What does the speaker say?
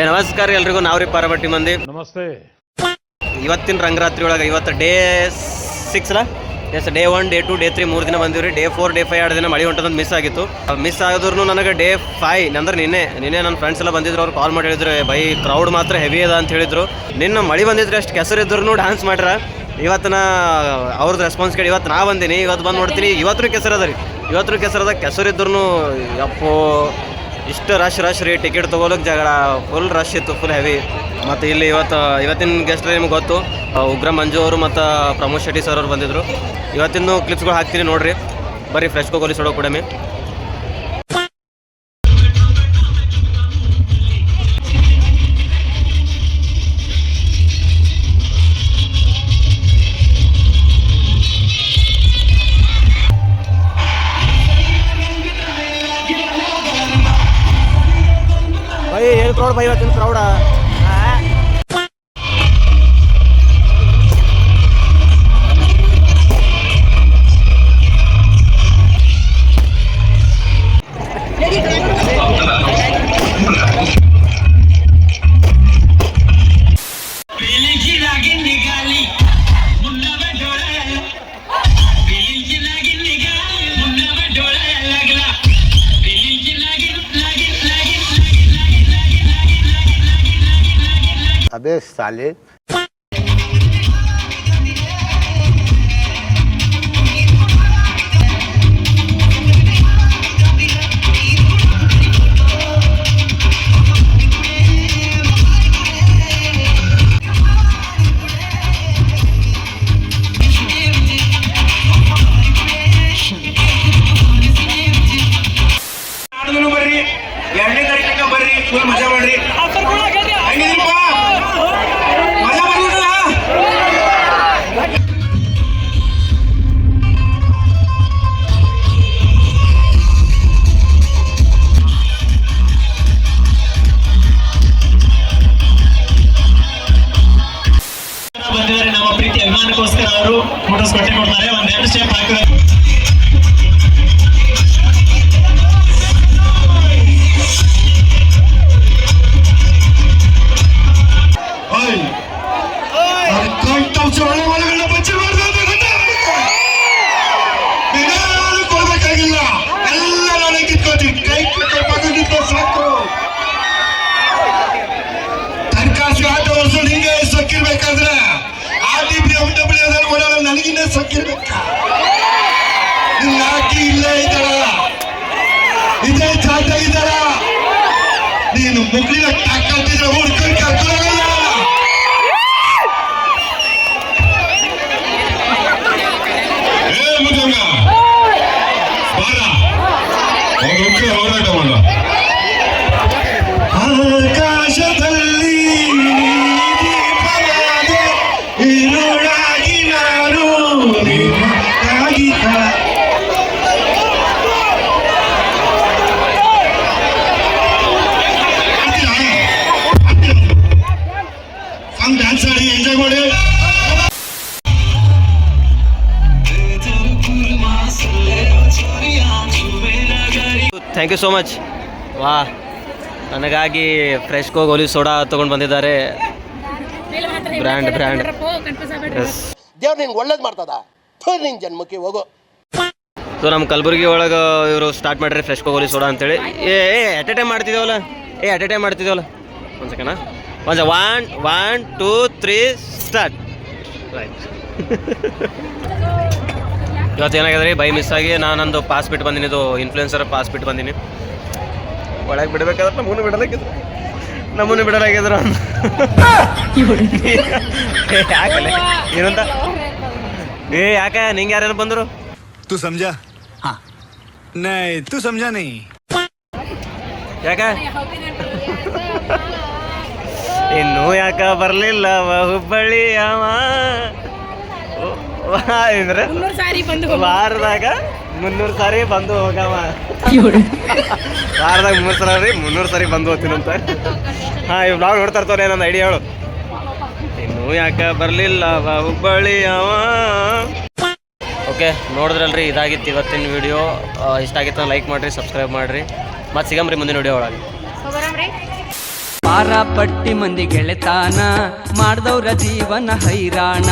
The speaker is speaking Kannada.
ಏ ನಮಸ್ಕಾರ ಎಲ್ರಿಗೂ. ನಾವ್ರಿ ಪಾರಬಟ್ಟಿ ಮಂದಿ. ನಮಸ್ತೆ. ಇವತ್ತಿನ ರಂಗರಾತ್ರಿ ಒಳಗೆ ಇವತ್ತು day six S day one day two day three ಮೂರು ದಿನ ಬಂದಿವ್ರಿ. ಡೇ ಫೋರ್ ಡೇ ಫೈವ್ ಎರಡು ದಿನ ಮಳೆ ಹೊಂಟದಂತ ಮಿಸ್ ಆಗಿತ್ತು. ಮಿಸ್ ಆಗಿದ್ರು ನನಗೆ ಡೇ ಫೈ ಅಂದ್ರೆ ನಿನ್ನೆ ನಿನ್ನೆ ನನ್ನ ಫ್ರೆಂಡ್ಸ್ ಎಲ್ಲ ಬಂದಿದ್ರು ಅವ್ರು ಕಾಲ್ ಮಾಡಿ ಹೇಳಿದ್ರು ಬೈ ಕ್ರೌಡ್ ಮಾತ್ರ ಹೆವಿ ಅದ ಅಂತ ಹೇಳಿದ್ರು. ನಿನ್ನ ಮಳೆ ಬಂದಿದ್ರೆ ಅಷ್ಟು ಕೆಸರಿದ್ರು ಡ್ಯಾನ್ಸ್ ಮಾಡ್ರ. ಇವತ್ತು ನಾ ಅವ್ರದ್ದು ರೆಸ್ಪಾನ್ಸ್ ಕೇಳಿ ಇವತ್ತು ನಾ ಬಂದೀನಿ ಇವತ್ತು ಬಂದು ನೋಡ್ತೀನಿ ಇವತ್ತು ಕೆಸರು ಅದ ರೀ ಇವತ್ತು ಕೆಸರು ಇದ್ರು ಕೆಸರಿದ್ರು ಯಪ್ಪೋ ಇಷ್ಟು ರಶ್ ರಶ್ ರೀ ಟಿಕೆಟ್ ತೊಗೊಳಕ್ಕೆ ಜಗಳ ಫುಲ್ ರಶ್ ಇತ್ತು ಫುಲ್ ಹೆವಿ ಮತ್ತು ಇಲ್ಲಿ ಇವತ್ತು, ಇವತ್ತಿನ ಗೆಸ್ಟ್ ನಿಮ್ಗೆ ಗೊತ್ತು. ಉಗ್ರ ಮಂಜು ಅವರು ಮತ್ತು ಪ್ರಮೋದ್ ಶೆಟ್ಟಿ ಸರ್ ಅವರು ಬಂದಿದ್ರು. ಇವತ್ತಿನ ಕ್ಲಿಪ್ಸ್ಗಳು ಹಾಕ್ತೀನಿ ನೋಡಿರಿ. ಬರೀ ಫ್ರೆಶ್ ಕೋಗೋಲಿ ಸೊಡೋ ಕೂಡಮೆ. ಐವತ್ತು ಕ್ರೌಡ್ ಬೈವತ್ತಿನ ಕ್ರೌಡ abe sale ಅಂಶ ಒಳಗೊಳಗನ್ನ ಬಚ್ಚಿ ಮಾಡಿದ ಯಾರು ಕೊಡಬೇಕಾಗಿಲ್ಲ. ಎಲ್ಲ ನಾನೇ ಕಿತ್ಕೋತೀನಿ ಕೈ ಕಿತ್ಕೊಂಡಿದ್ದ ಸಾಕು. ಸರ್ಕಾರಕ್ಕೆ ಆಟ ವರ್ಷ ಹಿಂಗೆ ಸಕ್ಕಿರ್ಬೇಕಾದ್ರೆ R T P M W ಅದನ್ನು ಒಳಗಡೆ ನನಗಿನ್ನ ಸಕ್ಕಿರ್ಬೇಕ? ನಿನ್ನ ಹಾಕಿ ಇಲ್ಲೇ ಇದ್ದಾರ ಇದೇ ಚಾಟ ಇದ್ದಾರ ನೀನು ಮುಗಿಲ ಟಾಕಂತಿದ್ರೆ ಹುಡ್ಕೊಂಡು ಕರ್ಕೊಂಡು ಅವ್ರೊಟ್ಟಿಗೆ ಹೋರಾಟ ಮಾಡುವ ಆಕಾಶದಲ್ಲಿ ಇರುಳಾಗಿ ನಾನು ಡ್ಯಾನ್ಸ್ ಆಡಿ ಎಂಜಾಯ್ ಮಾಡಿ ಥ್ಯಾಂಕ್ ಯು ಸೋ ಮಚ್ ವಾ ನನಗಾಗಿ ಫ್ರೆಶ್ ಕೋಗೋಲಿ ಸೋಡಾ ತೊಗೊಂಡು ಬಂದಿದ್ದಾರೆ. ಬ್ರ್ಯಾಂಡ್ ಬ್ರ್ಯಾಂಡ್ ಎಸ್ ದೇವ್ರು ನಿನ್ಗೆ ಒಳ್ಳೇದು ಮಾಡ್ತದ? ಜನ್ಮಕ್ಕೆ ಹೋಗು. ಸೊ ನಮ್ಮ ಕಲಬುರಗಿ ಒಳಗೆ ಇವರು ಸ್ಟಾರ್ಟ್ ಮಾಡ್ರಿ ಫ್ರೆಶ್ ಕೋಗೋಲಿ ಸೋಡಾ ಅಂತೇಳಿ. ಏ ಏ ಎ ಟೈಮ್ ಮಾಡ್ತಿದ್ದೇವಲ್ಲ ಏ ಅಟ್ ಎ ಟೈಮ್ ಮಾಡ್ತಿದ್ದೇವಲ್ಲ ಒಂದು ಸೆಕೆಂಡ ಒಂದು one one two three start right ಇವತ್ತು ಏನಾಗಿದೆ ರೀ ಬೈ ಮಿಸ್ ಆಗಿ ನಾನೊಂದು ಪಾಸ್ ಬಿಟ್ಟು ಬಂದೀನಿ ಇದು ಇನ್ಫ್ಲೂಯೆನ್ಸರ್ ಪಾಸ್ ಬಿಟ್ಟು ಬಂದೀನಿ. ಒಳಗೆ ಬಿಡಬೇಕಾದ್ರೆ ನಮ್ಮನ್ನು ಬಿಡಲಾಗಿದ್ರು. ನಮ್ಮನ್ನು ಬಿಡಲಾಗಿದ್ರು ಅಂತ. ಏನಂತ? ಏ ಯಾಕೆ? ನಿಂಗೆ ಯಾರ್ಯಾರು ಬಂದರು? ತು ಸಮಜಾ ಹಾ. ನೈ ತು ಸಮಜಾ ನೈ ಯಾಕ? ಇನ್ನೂ ಯಾಕೆ ಬರಲಿಲ್ಲ? ಹುಬ್ಬಳ್ಳಿ ಅವ. ಅಂದ್ರೆ ಸಾರಿ ಬಂದು ವಾರದಾಗ ಮುನ್ನೂರು ಸಾರಿ ಬಂದು ಹೋಗವ. ವಾರದಾಗ ಮೂರು ಸಲ ರೀ ಮುನ್ನೂರು ಸಾರಿ ಬಂದು ಹೋಗ್ತೀನಂತ ಹಾಂ ಇವ್ ಬ್ಲಾಗ್ ನೋಡ್ತಾ ಇರ್ತವ್ರೆ ನನ್ನ ಐಡಿಯಾ ಹೇಳು. ಇನ್ನು ಯಾಕೆ ಬರಲಿಲ್ಲ ಹುಬ್ಬಳ್ಳಿ ಅವ ಓಕೆ ನೋಡಿದ್ರಲ್ರಿ ಇದಾಗಿತ್ತು ಇವತ್ತಿನ ವಿಡಿಯೋ ಇಷ್ಟ ಆಗಿತ್ತು ಲೈಕ್ ಮಾಡಿರಿ ಸಬ್ಸ್ಕ್ರೈಬ್ ಮಾಡ್ರಿ. ಮತ್ತೆ ಸಿಗಮ್ರಿ ಮುಂದಿನ ವಿಡಿಯೋ ಒಳಗೆ. ಪಾರ ಪಟ್ಟಿ ಮಂದಿ ಗೆಳೆತಾನ ಮಾಡ್ದವ್ರ ಜೀವನ ಹೈರಾಣ.